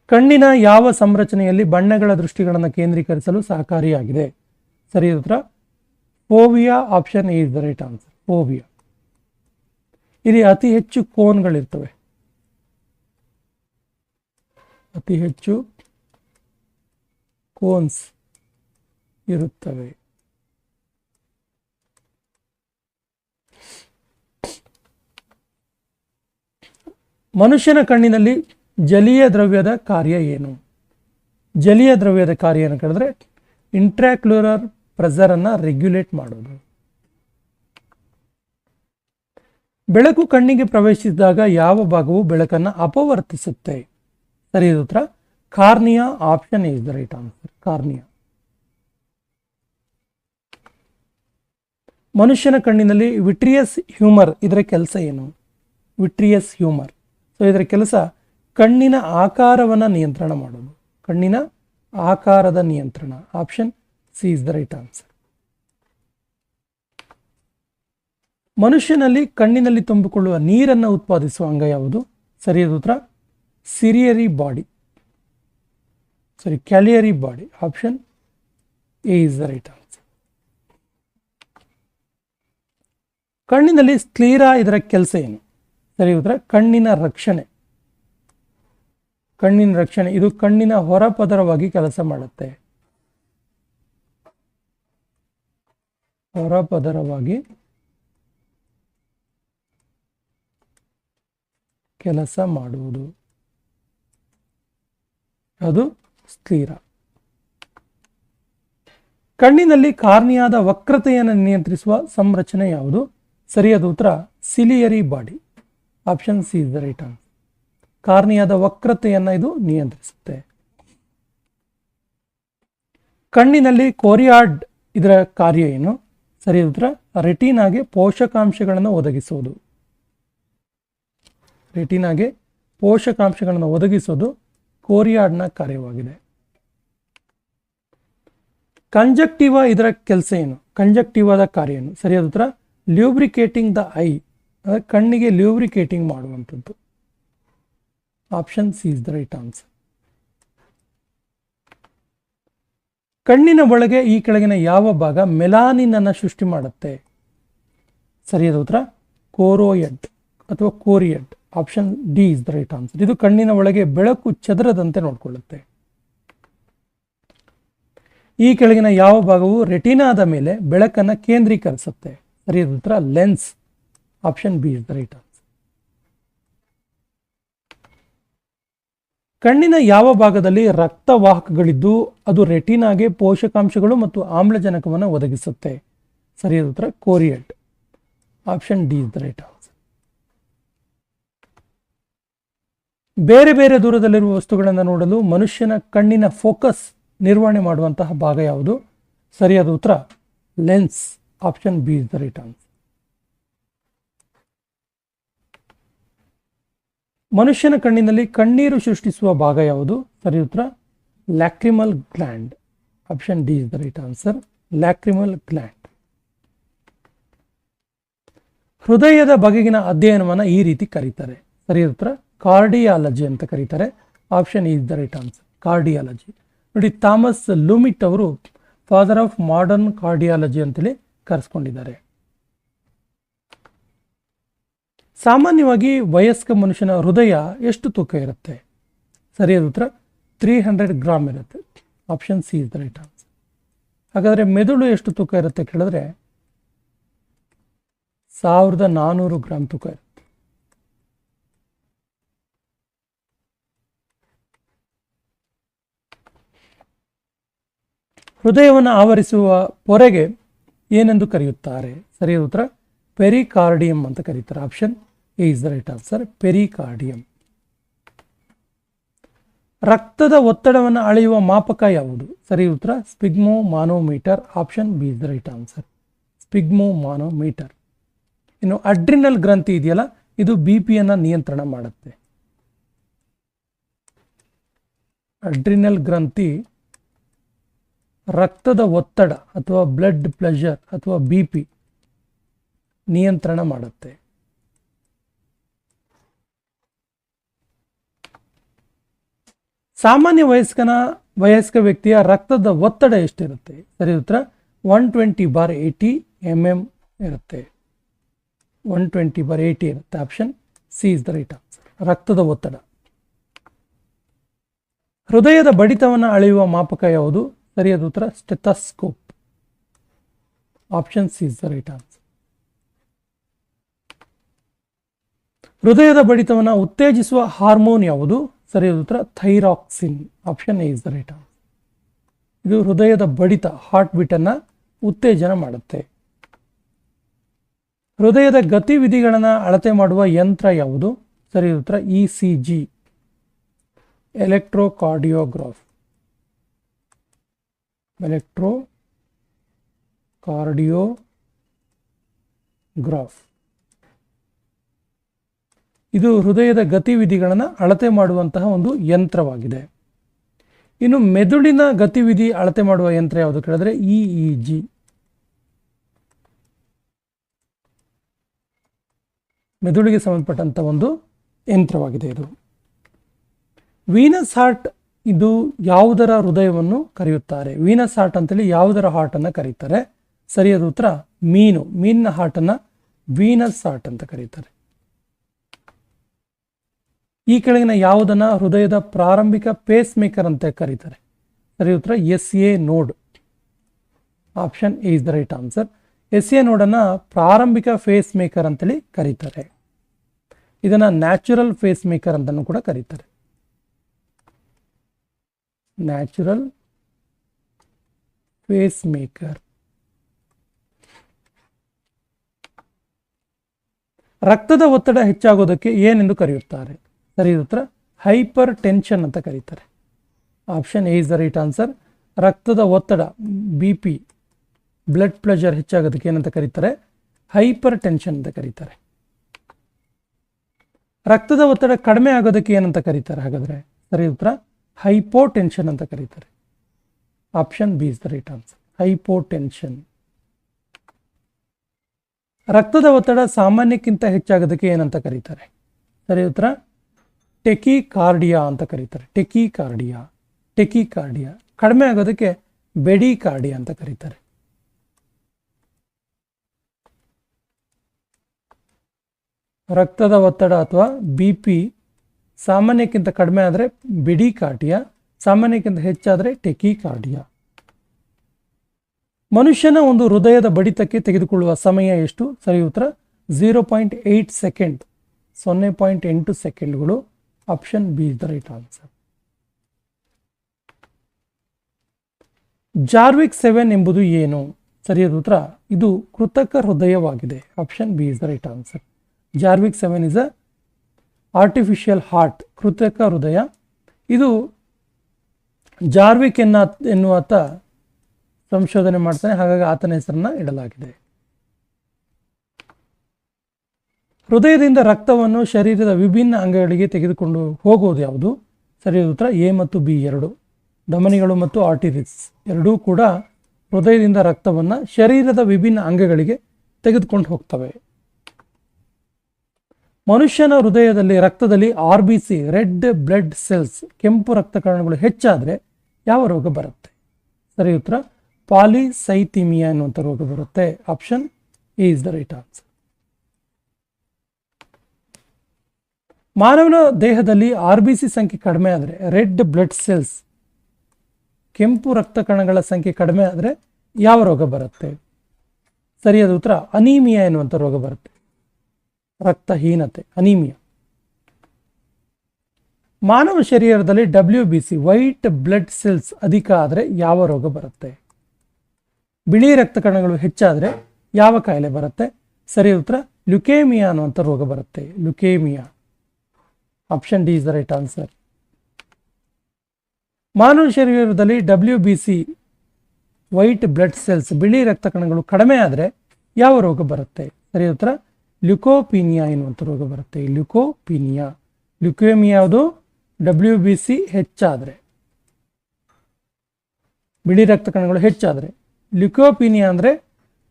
ಕಣ್ಣಿನ ಯಾವ ಸಂರಚನೆಯಲ್ಲಿ ಬಣ್ಣಗಳ ದೃಷ್ಟಿಗಳನ್ನು ಕೇಂದ್ರೀಕರಿಸಲು ಸಹಕಾರಿಯಾಗಿದೆ? ಸರಿ ಉತ್ತರ. Fovea option is the right answer. Fovea. ಇಲ್ಲಿ ಅತಿ ಹೆಚ್ಚು ಕೋನ್ಗಳಿರ್ತವೆ. ಅತಿ ಹೆಚ್ಚು ಕೋನ್ಸ್ ಇರುತ್ತವೆ. ಮನುಷ್ಯನ ಕಣ್ಣಿನಲ್ಲಿ ಜಲೀಯ ದ್ರವ್ಯದ ಕಾರ್ಯ ಏನು? ಜಲೀಯ ದ್ರವ್ಯದ ಕಾರ್ಯ ಏನು ಕೇಳಿದ್ರೆ ಇಂಟ್ರಾಕ್ಯುಲರ್ ಪ್ರೆಸರನ್ನು ರೆಗ್ಯುಲೇಟ್ ಮಾಡೋದು. ಬೆಳಕು ಕಣ್ಣಿಗೆ ಪ್ರವೇಶಿಸಿದಾಗ ಯಾವ ಭಾಗವು ಬೆಳಕನ್ನು ಅಪವರ್ತಿಸುತ್ತೆ? ಸರಿ ಉತ್ತರ. Cornea option is the right answer cornea. ಮನುಷ್ಯನ ಕಣ್ಣಿನಲ್ಲಿ ವಿಟ್ರಿಯಸ್ ಹ್ಯೂಮರ್, ಇದರ ಕೆಲಸ ಏನು? Vitreous humour. ಸೊ ಇದರ ಕೆಲಸ ಕಣ್ಣಿನ ಆಕಾರವನ್ನು ನಿಯಂತ್ರಣ ಮಾಡೋದು. ಕಣ್ಣಿನ ಆಕಾರದ ನಿಯಂತ್ರಣ. Option C is the right answer ಮನುಷ್ಯನಲ್ಲಿ ಕಣ್ಣಿನಲ್ಲಿ ತುಂಬಿಕೊಳ್ಳುವ ನೀರನ್ನು ಉತ್ಪಾದಿಸುವ ಅಂಗ ಯಾವುದು? ಸರಿಯಾದ ಉತ್ತರ ciliary body sorry ciliary body option A is the right answer ಕಣ್ಣಿನಲ್ಲಿ ಸ್ಕ್ಲೀರಾ ಇದರ ಕೆಲಸ ಏನು? ಸರಿ ಉತ್ತರ, ಕಣ್ಣಿನ ರಕ್ಷಣೆ. ಕಣ್ಣಿನ ರಕ್ಷಣೆ, ಇದು ಕಣ್ಣಿನ ಹೊರಪದರವಾಗಿ ಕೆಲಸ ಮಾಡುತ್ತೆ. ಹೊರಪದರವಾಗಿ ಕೆಲಸ ಮಾಡುವುದು. ಅದು ಸ್ಥಿರ. ಕಣ್ಣಿನಲ್ಲಿ ಕಾರ್ನಿಯಾದ ವಕ್ರತೆಯನ್ನು ನಿಯಂತ್ರಿಸುವ ಸಂರಚನೆ ಯಾವುದು? ಸರಿಯಾದ ಉತ್ತರ ciliary body option C is the right answer ಕಾರ್ನಿಯಾದ ವಕ್ರತೆಯನ್ನು ಇದು ನಿಯಂತ್ರಿಸುತ್ತೆ. ಕಣ್ಣಿನಲ್ಲಿ ಕೋರಿಯಾಡ್ ಇದರ ಕಾರ್ಯ ಏನು? ಸರಿಯಾದ ಉತ್ತರ ರೆಟಿನಾಗೆ ಪೋಷಕಾಂಶಗಳನ್ನು ಒದಗಿಸುವುದು ರೆಟಿನಾಗೆ ಪೋಷಕಾಂಶಗಳನ್ನು ಒದಗಿಸೋದು ಕೋರಿಯಾಡ್ನ ಕಾರ್ಯವಾಗಿದೆ. ಕಂಜಕ್ಟಿವಾ ಇದರ ಕೆಲಸ ಏನು? ಕಂಜಕ್ಟಿವಾದ ಕಾರ್ಯ ಏನು? ಸರಿಯಾದ ಉತ್ತರ ಲ್ಯೂಬ್ರಿಕೇಟಿಂಗ್ ದ ಐ ಅಂದರೆ ಕಣ್ಣಿಗೆ ಲ್ಯೂಬ್ರಿಕೇಟಿಂಗ್ ಮಾಡುವಂಥದ್ದು. Option C is the right answer ಕಣ್ಣಿನ ಒಳಗೆ ಈ ಕೆಳಗಿನ ಯಾವ ಭಾಗ ಮೆಲಾನಿನನ್ನು ಸೃಷ್ಟಿ ಮಾಡುತ್ತೆ? ಸರಿಯಾದ ಉತ್ತರ, ಕೋರೋಯಡ್ ಅಥವಾ choroid. Option D is the right answer ಇದು ಕಣ್ಣಿನ ಒಳಗೆ ಬೆಳಕು ಚದರದಂತೆ ನೋಡಿಕೊಳ್ಳುತ್ತೆ. ಈ ಕೆಳಗಿನ ಯಾವ ಭಾಗವು ರೆಟಿನಾದ ಮೇಲೆ ಬೆಳಕನ್ನು ಕೇಂದ್ರೀಕರಿಸುತ್ತೆ? ಸರಿಯಾದ ಉತ್ತರ lens option B is the right answer ಕಣ್ಣಿನ ಯಾವ ಭಾಗದಲ್ಲಿ ರಕ್ತವಾಹಕಗಳಿದ್ದು ಅದು ರೆಟಿನಾಗೆ ಪೋಷಕಾಂಶಗಳು ಮತ್ತು ಆಮ್ಲಜನಕವನ್ನು ಒದಗಿಸುತ್ತೆ. ಸರಿಯಾದ ಉತ್ತರ ಕೋರಿಯಟ್. Option D is the right answer. ಬೇರೆ ಬೇರೆ ದೂರದಲ್ಲಿರುವ ವಸ್ತುಗಳನ್ನು ನೋಡಲು ಮನುಷ್ಯನ ಕಣ್ಣಿನ ಫೋಕಸ್ ನಿರ್ವಹಣೆ ಮಾಡುವಂತಹ ಭಾಗ ಯಾವುದು? ಸರಿಯಾದ ಉತ್ತರ lens. Option B is the right answer. ಮನುಷ್ಯನ ಕಣ್ಣಿನಲ್ಲಿ ಕಣ್ಣೀರು ಸೃಷ್ಟಿಸುವ ಭಾಗ ಯಾವುದು? ಸರಿ, ಉತ್ತರ. Lacrimal gland. Option D is the right answer. Lacrimal gland. ಹೃದಯದ ಬಗೆಗಿನ ಅಧ್ಯಯನವನ್ನು ಈ ರೀತಿ ಕರೀತಾರೆ. ಸರಿ, ಉತ್ತರ. ಕಾರ್ಡಿಯಾಲಜಿ ಅಂತ ಕರೀತಾರೆ. Option is the right answer. Cardiology. ನೋಡಿ, ಥಾಮಸ್ ಲೂಮಿಟ್ ಅವರು ಫಾದರ್ ಆಫ್ ಮಾಡರ್ನ್ ಕಾರ್ಡಿಯಾಲಜಿ ಅಂತೇಳಿ ಕರೆಸ್ಕೊಂಡಿದ್ದಾರೆ. ಸಾಮಾನ್ಯವಾಗಿ ವಯಸ್ಕ ಮನುಷ್ಯನ ಹೃದಯ ಎಷ್ಟು ತೂಕ ಇರುತ್ತೆ? ಸರಿಯಾದ ಉತ್ತರ ತ್ರೀ ಹಂಡ್ರೆಡ್ ಗ್ರಾಮ್ ಇರುತ್ತೆ. Option C is the right answer ಹಾಗಾದರೆ ಮೆದುಳು ಎಷ್ಟು ತೂಕ ಇರುತ್ತೆ ಕೇಳಿದ್ರೆ, ಸಾವಿರದ ನಾನ್ನೂರು ಗ್ರಾಮ್ ತೂಕ ಇರುತ್ತೆ. ಹೃದಯವನ್ನು ಆವರಿಸುವ ಪೊರೆಗೆ ಏನೆಂದು ಕರೆಯುತ್ತಾರೆ? ಸರಿಯಾದ ಉತ್ತರ, ಪೆರಿಕಾರ್ಡಿಯಂ ಅಂತ ಕರೀತಾರೆ. Option is the right answer, pericardium. ರಕ್ತದ ಒತ್ತಡವನ್ನು ಅಳೆಯುವ ಮಾಪಕ ಯಾವುದು? ಸರಿ ಉತ್ತರ sphygmomanometer option B is the right answer. Sphygmomanometer ಇನ್ನು ಅಡ್ರಿನಲ್ ಗ್ರಂಥಿ ಇದೆಯಲ್ಲ, ಇದು ಬಿ ಪಿಯನ್ನು ನಿಯಂತ್ರಣ ಮಾಡುತ್ತೆ. ಅಡ್ರಿನಲ್ ಗ್ರಂಥಿ, ರಕ್ತದ ಒತ್ತಡ ಅಥವಾ ಬ್ಲಡ್ ಪ್ಲೆಷರ್ ಅಥವಾ ಬಿ ಪಿ ನಿಯಂತ್ರಣ ಮಾಡುತ್ತೆ. ಸಾಮಾನ್ಯ ವಯಸ್ಕನ, ವಯಸ್ಕ ವ್ಯಕ್ತಿಯ ರಕ್ತದ ಒತ್ತಡ ಎಷ್ಟಿರುತ್ತೆ? ಸರಿ, ಉತ್ತರ. One twenty bar eighty M M ಇರುತ್ತೆ. ಒನ್ ಟ್ವೆಂಟಿ ಬಾರ್ ಏಯ್ಟಿ ಇರುತ್ತೆ. Option C is the right answer ರಕ್ತದ ಒತ್ತಡ. ಹೃದಯದ ಬಡಿತವನ್ನು ಅಳೆಯುವ ಮಾಪಕ ಯಾವುದು? ಸರಿಯಾದ ಉತ್ತರ. Stethoscope option C is the right answer ಹೃದಯದ ಬಡಿತವನ್ನು ಉತ್ತೇಜಿಸುವ ಹಾರ್ಮೋನ್ ಯಾವುದು? ಸರಿಯಾದ ಉತ್ತರ, thyroxine option A is the right answer ಇದು ಹೃದಯದ ಬಡಿತ ಹಾರ್ಟ್ ಬೀಟನ್ನು ಉತ್ತೇಜನ ಮಾಡುತ್ತೆ. ಹೃದಯದ ಗತಿವಿಧಿಗಳನ್ನು ಅಳತೆ ಮಾಡುವ ಯಂತ್ರ ಯಾವುದು? ಸರಿಯಾದ ಉತ್ತರ E C G electrocardiograph electrocardiograph ಇದು ಹೃದಯದ ಗತಿವಿಧಿಗಳನ್ನು ಅಳತೆ ಮಾಡುವಂತಹ ಒಂದು ಯಂತ್ರವಾಗಿದೆ. ಇನ್ನು ಮೆದುಳಿನ ಗತಿವಿಧಿ ಅಳತೆ ಮಾಡುವ ಯಂತ್ರ ಯಾವುದು ಕೇಳಿದ್ರೆ ಇ ಇ ಜಿ. ಮೆದುಳಿಗೆ ಸಂಬಂಧಪಟ್ಟಂಥ ಒಂದು ಯಂತ್ರವಾಗಿದೆ ಇದು. ವೀನಸ್ ಹಾರ್ಟ್ ಇದು ಯಾವುದರ ಹೃದಯವನ್ನು ಕರೆಯುತ್ತಾರೆ. ವೀನಸ್ ಹಾರ್ಟ್ ಅಂತೇಳಿ ಯಾವುದರ ಹಾರ್ಟನ್ನು ಕರೀತಾರೆ. ಸರಿಯಾದ ಉತ್ತರ ಮೀನು. ಮೀನಿನ ಹಾರ್ಟನ್ನು ವೀನಸ್ ಹಾರ್ಟ್ ಅಂತ ಕರೀತಾರೆ. ಈ ಕೆಳಗಿನ ಯಾವುದನ್ನ ಹೃದಯದ ಪ್ರಾರಂಭಿಕ ಪೇಸ್ ಮೇಕರ್ ಅಂತ ಕರೀತಾರೆ. ಸರಿ, ಉತ್ತರ S A node. Option A is the right answer S A ನೋಡನ್ನು ಪ್ರಾರಂಭಿಕ ಫೇಸ್ ಮೇಕರ್ ಅಂತೇಳಿ ಕರೀತಾರೆ. ಇದನ್ನು ನ್ಯಾಚುರಲ್ ಫೇಸ್ ಮೇಕರ್ ಅಂತಲೂ ಕೂಡ ಕರೀತಾರೆ. ನ್ಯಾಚುರಲ್ ಫೇಸ್ ಮೇಕರ್ ರಕ್ತದ ಒತ್ತಡ ಹೆಚ್ಚಾಗೋದಕ್ಕೆ ಏನೆಂದು ಕರೆಯುತ್ತಾರೆ? ಸರಿ ಉತ್ತರ ಹೈಪರ್ ಟೆನ್ಷನ್ ಅಂತ ಕರೀತಾರೆ. Option A is the right answer. ರಕ್ತದ ಒತ್ತಡ, ಬಿ ಪಿ, ಬ್ಲಡ್ ಪ್ರೆಷರ್ ಹೆಚ್ಚಾಗೋದಕ್ಕೆ ಏನಂತ ಕರೀತಾರೆ? ಹೈಪರ್ ಟೆನ್ಷನ್ ಅಂತ ಕರೀತಾರೆ. ರಕ್ತದ ಒತ್ತಡ ಕಡಿಮೆ ಆಗೋದಕ್ಕೆ ಏನಂತ ಕರೀತಾರೆ ಹಾಗಾದರೆ? ಸರಿ, ಉತ್ತರ, ಹೈಪೋಟೆನ್ಷನ್ ಅಂತ ಕರೀತಾರೆ. Option B is the right answer. Hypotension. ರಕ್ತದ ಒತ್ತಡ ಸಾಮಾನ್ಯಕ್ಕಿಂತ ಹೆಚ್ಚಾಗೋದಕ್ಕೆ ಏನಂತ ಕರೀತಾರೆ? ಸರಿ, ಉತ್ತರ ಟೆಕಿ ಕಾರ್ಡಿಯಾ ಅಂತ ಕರೀತಾರೆ. ಟೆಕಿ ಕಾರ್ಡಿಯಾ ಟೆಕಿ ಕಾರ್ಡಿಯಾ ಕಡಿಮೆ ಆಗೋದಕ್ಕೆ ಬೆಡಿ ಕಾರ್ಡಿಯಾ ಅಂತ ಕರೀತಾರೆ. ರಕ್ತದ ಒತ್ತಡ ಅಥವಾ ಬಿ ಪಿ ಸಾಮಾನ್ಯಕ್ಕಿಂತ ಕಡಿಮೆ ಆದರೆ ಬಿಡಿ ಕಾರ್ಡಿಯಾ ಸಾಮಾನ್ಯಕ್ಕಿಂತ ಹೆಚ್ಚಾದರೆ ಟೆಕಿ ಕಾರ್ಡಿಯಾ ಮನುಷ್ಯನ ಒಂದು ಹೃದಯದ ಬಡಿತಕ್ಕೆ ತೆಗೆದುಕೊಳ್ಳುವ ಸಮಯ ಎಷ್ಟು? ಸರಿ ಉತ್ತರ ಝೀರೋ ಪಾಯಿಂಟ್ ಏಯ್ಟ್ ಸೆಕೆಂಡ್ ಸೊನ್ನೆ ಪಾಯಿಂಟ್ ಎಂಟು ಸೆಕೆಂಡ್ಗಳು option B is the right answer. Jarvik seven ಎಂಬುದು ಏನು? ಸರಿಯಾದ ಉತ್ತರ, ಇದು ಕೃತಕ ಹೃದಯವಾಗಿದೆ. Option B is the right answer Jarvik seven is a artificial heart ಕೃತಕ ಹೃದಯ. ಇದು ಜಾರ್ವಿಕ್ ಎನ್ನ ಎನ್ನುವಾತ ಸಂಶೋಧನೆ ಮಾಡ್ತಾನೆ, ಹಾಗಾಗಿ ಆತನ ಹೆಸರನ್ನ ಇಡಲಾಗಿದೆ. ಹೃದಯದಿಂದ ರಕ್ತವನ್ನು ಶರೀರದ ವಿಭಿನ್ನ ಅಂಗಗಳಿಗೆ ತೆಗೆದುಕೊಂಡು ಹೋಗುವುದು ಯಾವುದು? ಸರಿಯಾದ ಉತ್ತರ, ಎ ಮತ್ತು ಬಿ ಎರಡು. ಧಮನಿಗಳು ಮತ್ತು ಆರ್ಟಿರಿಸ್ ಎರಡೂ ಕೂಡ ಹೃದಯದಿಂದ ರಕ್ತವನ್ನು ಶರೀರದ ವಿಭಿನ್ನ ಅಂಗಗಳಿಗೆ ತೆಗೆದುಕೊಂಡು ಹೋಗ್ತವೆ. ಮನುಷ್ಯನ ಹೃದಯದಲ್ಲಿ, ರಕ್ತದಲ್ಲಿ R B C red blood cells, ಕೆಂಪು ರಕ್ತ ಕಣಗಳು ಹೆಚ್ಚಾದರೆ ಯಾವ ರೋಗ ಬರುತ್ತೆ? ಸರಿ ಉತ್ತರ ಪಾಲಿಸೈಥಿಮಿಯಾ ಎನ್ನುವಂಥ ರೋಗ ಬರುತ್ತೆ. Option is the right answer. ಮಾನವನ ದೇಹದಲ್ಲಿ ಆರ್ ಬಿ ಸಿ ಸಂಖ್ಯೆ ಕಡಿಮೆ ಆದರೆ ರೆಡ್ ಬ್ಲಡ್ ಸೆಲ್ಸ್, ಕೆಂಪು ರಕ್ತ ಕಣಗಳ ಸಂಖ್ಯೆ ಕಡಿಮೆ ಆದರೆ ಯಾವ ರೋಗ ಬರುತ್ತೆ? ಸರಿಯಾದ ಉತ್ತರ, ಅನೀಮಿಯಾ ಎನ್ನುವಂಥ ರೋಗ ಬರುತ್ತೆ. ರಕ್ತಹೀನತೆ, ಅನೀಮಿಯಾ. ಮಾನವ ಶರೀರದಲ್ಲಿ W B C white blood cells ಅಧಿಕ ಆದರೆ ಯಾವ ರೋಗ ಬರುತ್ತೆ? ಬಿಳಿ ರಕ್ತ ಕಣಗಳು ಹೆಚ್ಚಾದರೆ ಯಾವ ಕಾಯಿಲೆ ಬರುತ್ತೆ? ಸರಿ ಉತ್ತರ, ಲ್ಯುಕೇಮಿಯಾ ಅನ್ನುವಂಥ ರೋಗ ಬರುತ್ತೆ. Leukaemia. Option D is the right answer ಮಾನವ ಶರೀರದಲ್ಲಿ W B C white blood cells ಬಿಳಿ ರಕ್ತ ಕಣಗಳು ಕಡಿಮೆ ಆದರೆ ಯಾವ ರೋಗ ಬರುತ್ತೆ? ಸರಿ, ಉತ್ತರ ಲ್ಯುಕೋಪೀನಿಯಾ ಎನ್ನುವಂಥ ರೋಗ ಬರುತ್ತೆ. ಲ್ಯುಕೋಪೀನಿಯಾ ಲ್ಯುಕೋಮಿಯಾವುದು ಡಬ್ಲ್ಯೂ ಬಿ ಸಿ ಹೆಚ್ಚಾದರೆ. ಬಿಳಿ ರಕ್ತ ಕಣಗಳು ಹೆಚ್ಚಾದರೆ. ಲ್ಯುಕೋಪೀನಿಯಾ ಅಂದರೆ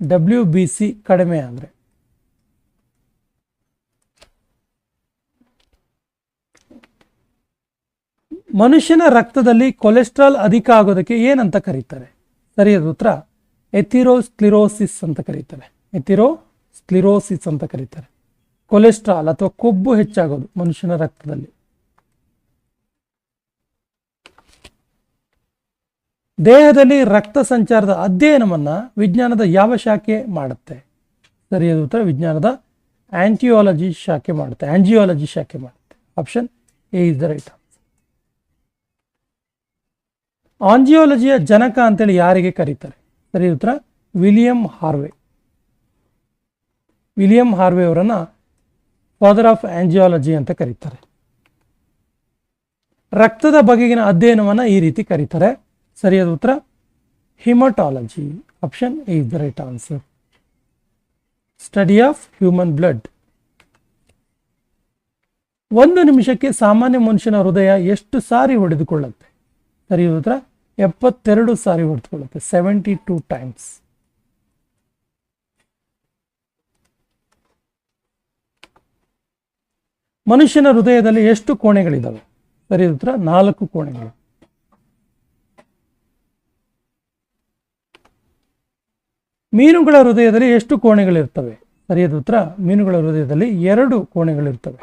ಡಬ್ಲ್ಯೂ ಬಿ ಸಿ ಕಡಿಮೆ ಅಂದರೆ ಮನುಷ್ಯನ ರಕ್ತದಲ್ಲಿ ಕೊಲೆಸ್ಟ್ರಾಲ್ ಅಧಿಕ ಆಗೋದಕ್ಕೆ ಏನಂತ ಕರೀತಾರೆ? ಸರಿಯಾದ ಉತ್ತರ, ಎಥಿರೋಸ್ಕ್ಲಿರೋಸಿಸ್ ಅಂತ ಕರೀತಾರೆ. ಎಥಿರೋ ಸ್ಕ್ಲಿರೋಸಿಸ್ ಅಂತ ಕರೀತಾರೆ. ಕೊಲೆಸ್ಟ್ರಾಲ್ ಅಥವಾ ಕೊಬ್ಬು ಹೆಚ್ಚಾಗೋದು ಮನುಷ್ಯನ ರಕ್ತದಲ್ಲಿ. ದೇಹದಲ್ಲಿ ರಕ್ತ ಸಂಚಾರದ ಅಧ್ಯಯನವನ್ನು ವಿಜ್ಞಾನದ ಯಾವ ಶಾಖೆ ಮಾಡುತ್ತೆ? ಸರಿಯಾದ ಉತ್ತರ, ವಿಜ್ಞಾನದ ಆಂಟಿಯಾಲಜಿ ಶಾಖೆ ಮಾಡುತ್ತೆ. ಆಂಜಿಯಾಲಜಿ ಶಾಖೆ ಮಾಡುತ್ತೆ. Option A is the right ಆಂಜಿಯಾಲಜಿಯ ಜನಕ ಅಂತೇಳಿ ಯಾರಿಗೆ ಕರೀತಾರೆ? ಸರಿ, ಉತ್ತರ, ವಿಲಿಯಂ ಹಾರ್ವೆ. ವಿಲಿಯಂ ಹಾರ್ವೆ ಅವರನ್ನ ಫಾದರ್ ಆಫ್ ಆಂಜಿಯಾಲಜಿ ಅಂತ ಕರೀತಾರೆ. ರಕ್ತದ ಬಗೆಗಿನ ಅಧ್ಯಯನವನ್ನ ಈ ರೀತಿ ಕರೀತಾರೆ. ಸರಿಯಾದ ಉತ್ತರ, haematology. Option is the right answer. Study of human blood. ಒಂದು ನಿಮಿಷಕ್ಕೆ ಸಾಮಾನ್ಯ ಮನುಷ್ಯನ ಹೃದಯ ಎಷ್ಟು ಸಾರಿ ಹೊಡೆದುಕೊಳ್ಳುತ್ತೆ? ಸರಿಯಾದ ಉತ್ತರ ಎಪ್ಪತ್ತೆರಡು ಸಾರಿ ಹೊಡೆದುಕೊಳ್ಳುತ್ತೆ. ಸೆವೆಂಟಿ ಟೂ ಟೈಮ್ಸ್ ಮನುಷ್ಯನ ಹೃದಯದಲ್ಲಿ ಎಷ್ಟು ಕೋಣೆಗಳಿದ್ದಾವೆ ಸರಿಯಾದ ಉತ್ತರ ನಾಲ್ಕು ಕೋಣೆಗಳು. ಮೀನುಗಳ ಹೃದಯದಲ್ಲಿ ಎಷ್ಟು ಕೋಣೆಗಳಿರ್ತವೆ? ಸರಿಯಾದ ಉತ್ತರ ಮೀನುಗಳ ಹೃದಯದಲ್ಲಿ ಎರಡು ಕೋಣೆಗಳಿರ್ತವೆ.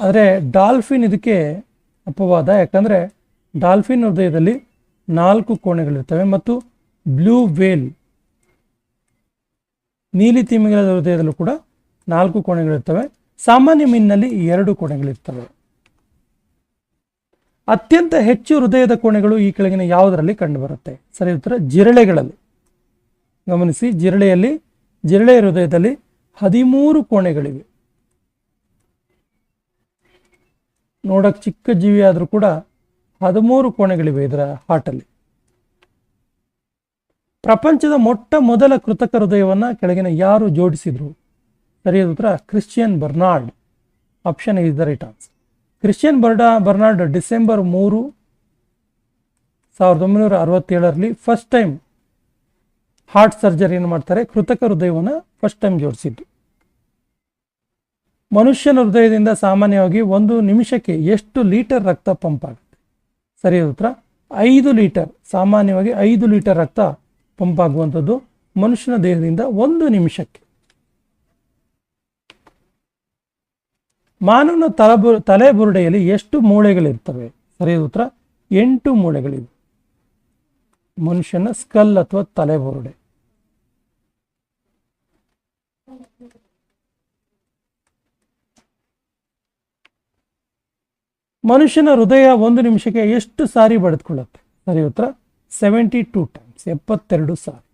ಆದರೆ ಡಾಲ್ಫಿನ್ ಇದಕ್ಕೆ ಅಪವಾದ. ಯಾಕಂದರೆ ಡಾಲ್ಫಿನ್ ಹೃದಯದಲ್ಲಿ ನಾಲ್ಕು ಕೋಣೆಗಳಿರ್ತವೆ ಮತ್ತು ಬ್ಲೂ ವೇಲ್ ನೀಲಿ ತಿಮಿಂಗಲದ ಹೃದಯದಲ್ಲೂ ಕೂಡ ನಾಲ್ಕು ಕೋಣೆಗಳಿರ್ತವೆ ಸಾಮಾನ್ಯ ಮೀನಿನಲ್ಲಿ ಎರಡು ಕೋಣೆಗಳಿರ್ತವೆ. ಅತ್ಯಂತ ಹೆಚ್ಚು ಹೃದಯದ ಕೋಣೆಗಳು ಈ ಕೆಳಗಿನ ಯಾವುದರಲ್ಲಿ ಕಂಡುಬರುತ್ತೆ? ಸರಿ, ಉತ್ತರ ಜಿರಳೆಗಳಲ್ಲಿ. ಗಮನಿಸಿ, ಜಿರಳೆಯಲ್ಲಿ, ಜಿರಳೆ ಹೃದಯದಲ್ಲಿ ಹದಿಮೂರು ಕೋಣೆಗಳಿವೆ. ನೋಡಕ್ಕೆ ಚಿಕ್ಕ ಜೀವಿ ಆದರೂ ಕೂಡ ಹದಿಮೂರು ಕೋಣೆಗಳಿವೆ ಇದರ ಹಾಟಲ್ಲಿ. ಪ್ರಪಂಚದ ಮೊಟ್ಟ ಮೊದಲ ಕೃತಕ ಹೃದಯವನ್ನ ಕೆಳಗಿನ ಯಾರು ಜೋಡಿಸಿದ್ರು? ಸರಿಯಾದ ಉತ್ತರ, Christian Bernard. Option is the right answer Christian Barda, Bernard December ಮೂರು, ಸಾವಿರದ ಒಂಬೈನೂರ ಅರವತ್ತೇಳರಲ್ಲಿ ಫಸ್ಟ್ ಟೈಮ್ ಹಾರ್ಟ್ ಸರ್ಜರಿ ಏನು ಮಾಡ್ತಾರೆ? ಕೃತಕ ಹೃದಯವನ್ನು ಫಸ್ಟ್ ಟೈಮ್ ಜೋಡಿಸಿದ್ದು. ಮನುಷ್ಯನ ಹೃದಯದಿಂದ ಸಾಮಾನ್ಯವಾಗಿ ಒಂದು ನಿಮಿಷಕ್ಕೆ ಎಷ್ಟು ಲೀಟರ್ ರಕ್ತ ಪಂಪ್ ಆಗುತ್ತೆ? ಸರಿಯಾದ ಉತ್ತರ. ಐದು ಲೀಟರ್, ಸಾಮಾನ್ಯವಾಗಿ ಐದು ಲೀಟರ್ ರಕ್ತ ಪಂಪ್ ಆಗುವಂಥದ್ದು ಮನುಷ್ಯನ ದೇಹದಿಂದ ಒಂದು ನಿಮಿಷಕ್ಕೆ. ಮಾನವನ ತಲಬು, ತಲೆಬುರುಡೆಯಲ್ಲಿ ಎಷ್ಟು ಮೂಳೆಗಳಿರ್ತವೆ? ಸರಿಯಾದ ಉತ್ತರ. ಎಂಟು ಮೂಳೆಗಳಿವೆ. ಮನುಷ್ಯನ ಸ್ಕಲ್ ಅಥವಾ ತಲೆಬುರುಡೆ. ಮನುಷ್ಯನ ಹೃದಯ ಒಂದು ನಿಮಿಷಕ್ಕೆ ಎಷ್ಟು ಸಾರಿ ಬಡಿದುಕೊಳ್ಳುತ್ತೆ? ಸರಿ, ಉತ್ತರ. ಸೆವೆಂಟಿ ಟೂ ಟೈಮ್ಸ್ ಎಪ್ಪತ್ತೆರಡು ಸಾರಿ.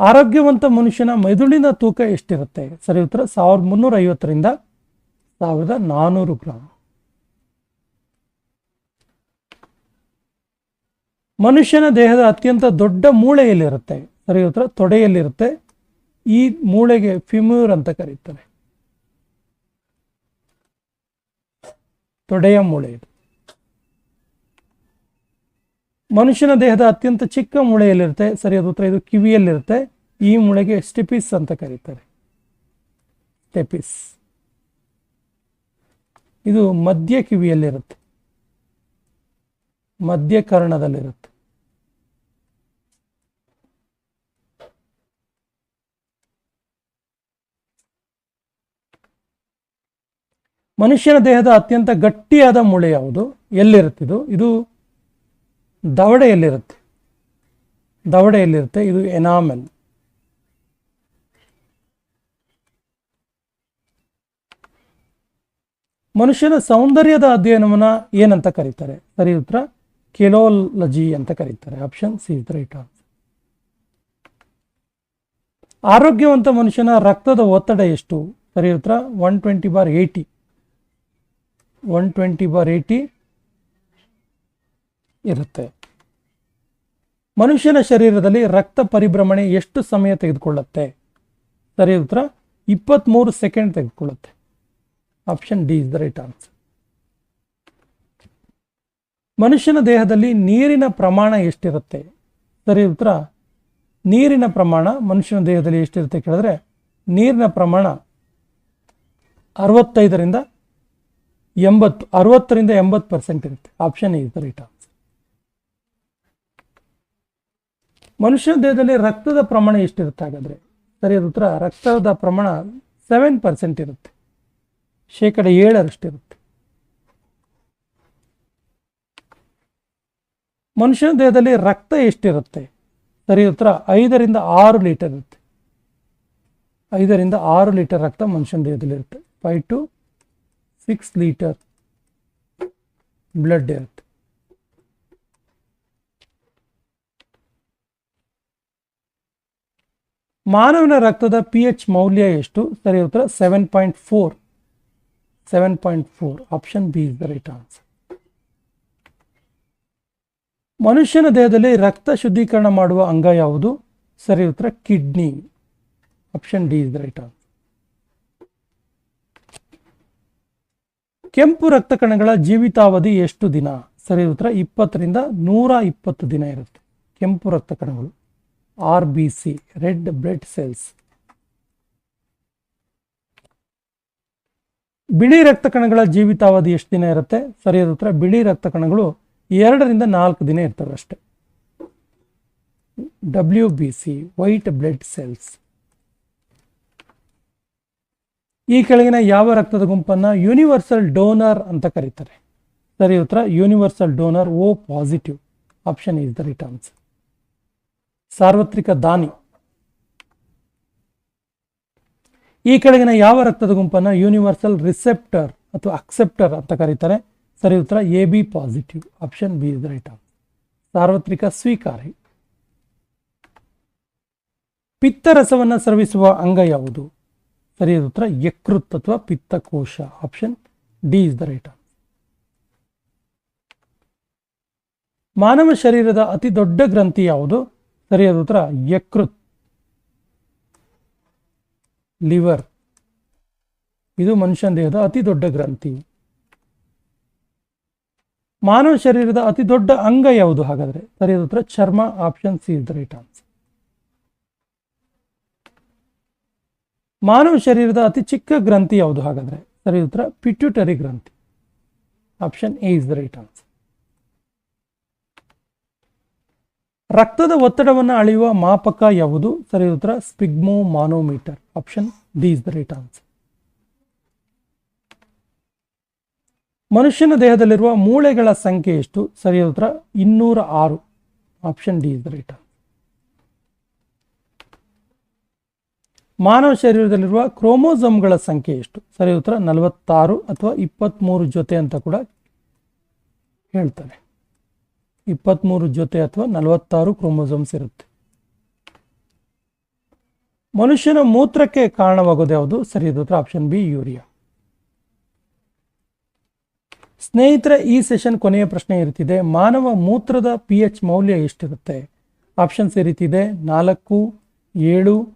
ಆರೋಗ್ಯವಂತ ಮನುಷ್ಯನ ಮೆದುಳಿನ ತೂಕ ಎಷ್ಟಿರುತ್ತೆ? ಸರಿ, ಉತ್ತರ. ಸಾವಿರದ ಮುನ್ನೂರ ಐವತ್ತರಿಂದ ಸಾವಿರದ ನಾನ್ನೂರು ಗ್ರಾಮ್ ಮನುಷ್ಯನ ದೇಹದ ಅತ್ಯಂತ ದೊಡ್ಡ ಮೂಳೆಯಲ್ಲಿರುತ್ತೆ. ಸರಿ, ಉತ್ತರ. ತೊಡೆಯಲ್ಲಿರುತ್ತೆ. ಈ ಮೂಳೆಗೆ ಫಿಮ್ಯೂರ್ ಅಂತ ಕರೀತಾರೆ. ತೊಡೆಯ ಮೂಳೆ. ಮನುಷ್ಯನ ದೇಹದ ಅತ್ಯಂತ ಚಿಕ್ಕ ಮೂಳೆಯಲ್ಲಿರುತ್ತೆ. ಸರಿಯಾದ ಉತ್ತರ ಇದು ಕಿವಿಯಲ್ಲಿರುತ್ತೆ. ಈ ಮೂಳೆಗೆ ಸ್ಟಿಪಿಸ್ ಅಂತ ಕರೀತಾರೆ. ಸ್ಟೆಪಿಸ್ ಇದು ಮಧ್ಯ ಕಿವಿಯಲ್ಲಿರುತ್ತೆ ಮಧ್ಯ ಕರ್ಣದಲ್ಲಿರುತ್ತೆ ಮನುಷ್ಯನ ದೇಹದ ಅತ್ಯಂತ ಗಟ್ಟಿಯಾದ ಮೂಳೆ ಯಾವುದು? ಎಲ್ಲಿರುತ್ತಿದು ಇದು? ದವಡೆಯಲ್ಲಿರುತ್ತೆ. ದವಡೆಯಲ್ಲಿರುತ್ತೆ, ಇದು ಎನಾಮೆಲ್. ಮನುಷ್ಯನ ಸೌಂದರ್ಯದ ಅಧ್ಯಯನವನ್ನು ಏನಂತ ಕರೀತಾರೆ? ಸರಿ ಉತ್ತರ ಕೆಲೋಲಜಿ ಅಂತ ಕರೀತಾರೆ. ಆಪ್ಷನ್ ಸಿ ಇಸ್ ರೈಟ್ ಆರೋಗ್ಯವಂತ ಮನುಷ್ಯನ ರಕ್ತದ ಒತ್ತಡ ಎಷ್ಟು? ಸರಿ ಉತ್ತರ one twenty bar eighty. One twenty bar eighty ಇರುತ್ತೆ. ಮನುಷ್ಯನ ಶರೀರದಲ್ಲಿ ರಕ್ತ ಪರಿಭ್ರಮಣೆ ಎಷ್ಟು ಸಮಯ ತೆಗೆದುಕೊಳ್ಳುತ್ತೆ? ಸರಿ ಉತ್ತರ ಇಪ್ಪತ್ತ್ಮೂರು second ತೆಗೆದುಕೊಳ್ಳುತ್ತೆ. Option D is the right answer ಮನುಷ್ಯನ ದೇಹದಲ್ಲಿ ನೀರಿನ ಪ್ರಮಾಣ ಎಷ್ಟಿರುತ್ತೆ? ಸರಿ ಉತ್ತರ, ನೀರಿನ ಪ್ರಮಾಣ ಮನುಷ್ಯನ ದೇಹದಲ್ಲಿ ಎಷ್ಟಿರುತ್ತೆ ಕೇಳಿದ್ರೆ, ನೀರಿನ ಪ್ರಮಾಣ ಅರವತ್ತೈದರಿಂದ ಎಂಬತ್ತು, ಅರವತ್ತರಿಂದ ಎಂಬತ್ತು ಪರ್ಸೆಂಟ್ ಇರುತ್ತೆ. ಆಪ್ಷನ್ ಇಸ್ ರೈಟ್ ಆನ್ಸರ್ ಮನುಷ್ಯ ದೇಹದಲ್ಲಿ ರಕ್ತದ ಪ್ರಮಾಣ ಎಷ್ಟಿರುತ್ತೆ ಹಾಗಾದ್ರೆ? ಸರಿಯಾದ ಉತ್ತರ, ರಕ್ತದ ಪ್ರಮಾಣ ಸೆವೆನ್ ಪರ್ಸೆಂಟ್ ಇರುತ್ತೆ. ಶೇಕಡ ಏಳರಷ್ಟಿರುತ್ತೆ. ಮನುಷ್ಯನ ದೇಹದಲ್ಲಿ ರಕ್ತ ಎಷ್ಟಿರುತ್ತೆ? ಸರಿ ಉತ್ತರ, ಐದರಿಂದ ಆರು ಲೀಟರ್ ಇರುತ್ತೆ. ಐದರಿಂದ ಆರು ಲೀಟರ್ ರಕ್ತ ಮನುಷ್ಯನ ದೇಹದಲ್ಲಿ ಇರುತ್ತೆ five to six litre blood death. ಮಾನವನ ರಕ್ತದ ಪಿ ಎಚ್ ಮೌಲ್ಯ ಎಷ್ಟು? ಸರಿ, ಉತ್ತರ seven point four seven point four option B is the right answer ಮನುಷ್ಯನ ದೇಹದಲ್ಲಿ ರಕ್ತ ಶುದ್ಧೀಕರಣ ಮಾಡುವ ಅಂಗ ಯಾವುದು? ಸರಿ, ಉತ್ತರ kidney. Option D is the right answer ಕೆಂಪು ರಕ್ತ ಕಣಗಳ ಜೀವಿತಾವಧಿ ಎಷ್ಟು ದಿನ? ಸರಿ, ಉತ್ತರ ಇಪ್ಪತ್ತರಿಂದ ನೂರ ಇಪ್ಪತ್ತು ದಿನ ಇರುತ್ತೆ. ಕೆಂಪು ರಕ್ತ ಕಣಗಳು R B C red blood cells ಬಿಳಿ ರಕ್ತ ಕಣಗಳ ಜೀವಿತಾವಧಿ ಎಷ್ಟು ದಿನ ಇರುತ್ತೆ? ಸರಿಯಾದ ಉತ್ತರ ಬಿಳಿ ರಕ್ತ ಕಣಗಳು ಎರಡರಿಂದ ನಾಲ್ಕು ದಿನ ಇರ್ತವೆ ಅಷ್ಟೇ. W B C white blood cells ಈ ಕೆಳಗಿನ ಯಾವ ರಕ್ತದ ಗುಂಪನ್ನು ಯೂನಿವರ್ಸಲ್ ಡೋನರ್ ಅಂತ ಕರೀತಾರೆ. ಸರಿ, ಉತ್ತರ, universal donor O positive. Option is the right answer. ಸಾರ್ವತ್ರಿಕ ದಾನಿ. ಈ ಕೆಳಗಿನ ಯಾವ ರಕ್ತದ ಗುಂಪನ್ನು ಯೂನಿವರ್ಸಲ್ ರಿಸೆಪ್ಟರ್ ಅಥವಾ ಅಕ್ಸೆಪ್ಟರ್ ಅಂತ ಕರೀತಾರೆ. ಸರಿ, ಉತ್ತರ, A B positive. Option B is the right answer. ಸಾರ್ವತ್ರಿಕ ಸ್ವೀಕಾರಿ. ಪಿತ್ತರಸವನ್ನು ಸ್ರವಿಸುವ ಅಂಗ ಯಾವುದು? ಸರಿಯಾದ ಉತ್ತರ ಯಕೃತ್ ಅಥವಾ ಪಿತ್ತಕೋಶ option D is the right ಮಾನವ ಶರೀರದ ಅತಿ ದೊಡ್ಡ ಗ್ರಂಥಿ ಯಾವುದು? ಸರಿಯಾದ ಉತ್ತರ ಯಕೃತ್. ಲಿವರ್. ಇದು ಮನುಷ್ಯನ ದೇಹದ ಅತಿ ದೊಡ್ಡ ಗ್ರಂಥಿ. ಮಾನವ ಶರೀರದ ಅತಿ ದೊಡ್ಡ ಅಂಗ ಯಾವುದು ಹಾಗಾದ್ರೆ? ಸರಿಯಾದ ಉತ್ತರ ಚರ್ಮ option C is the right answer ಮಾನವ ಶರೀರದ ಅತಿ ಚಿಕ್ಕ ಗ್ರಂಥಿ ಯಾವುದು ಹಾಗಾದರೆ? ಸರಿ, ಉತ್ತರ ಪಿಟ್ಯೂಟರಿ ಗ್ರಂಥಿ. Option A is the right answer ರಕ್ತದ ಒತ್ತಡವನ್ನು ಅಳೆಯುವ ಮಾಪಕ ಯಾವುದು? ಸರಿ, ಉತ್ತರ sphygmomanometer option D is the right answer ಮನುಷ್ಯನ ದೇಹದಲ್ಲಿರುವ ಮೂಳೆಗಳ ಸಂಖ್ಯೆ ಎಷ್ಟು? ಸರಿಯಾದ ಉತ್ತರ, ಇನ್ನೂರ ಆರು. Option D is the right ಮಾನವ ಶರೀರದಲ್ಲಿರುವ ಕ್ರೋಮೋಸೋಮ್ಗಳ ಸಂಖ್ಯೆ ಎಷ್ಟು? ಸರಿ, ಉತ್ತರ ನಲವತ್ತಾರು ಅಥವಾ ಇಪ್ಪತ್ತ್ಮೂರು ಜೊತೆ ಅಂತ ಕೂಡ ಹೇಳ್ತಾರೆ. ಇಪ್ಪತ್ತ್ಮೂರು ಜೊತೆ ಅಥವಾ ನಲವತ್ತಾರು ಕ್ರೋಮೋಸೋಮ್ಸ್ ಇರುತ್ತೆ. ಮನುಷ್ಯನ ಮೂತ್ರಕ್ಕೆ ಕಾರಣವಾಗೋದು ಯಾವುದು? ಸರಿಯಾದ ಉತ್ತರ ಆಪ್ಷನ್ ಬಿ, ಯೂರಿಯಾ. ಸ್ನೇಹಿತರೆ, ಈ ಸೆಷನ್ ಕೊನೆಯ ಪ್ರಶ್ನೆ ಇರುತ್ತಿದೆ. ಮಾನವ ಮೂತ್ರದ ಪಿ ಎಚ್ ಮೌಲ್ಯ ಎಷ್ಟಿರುತ್ತೆ? ಆಪ್ಷನ್ಸ್ ಈ ರೀತಿ ಇದೆ ನಾಲ್ಕು, ಏಳು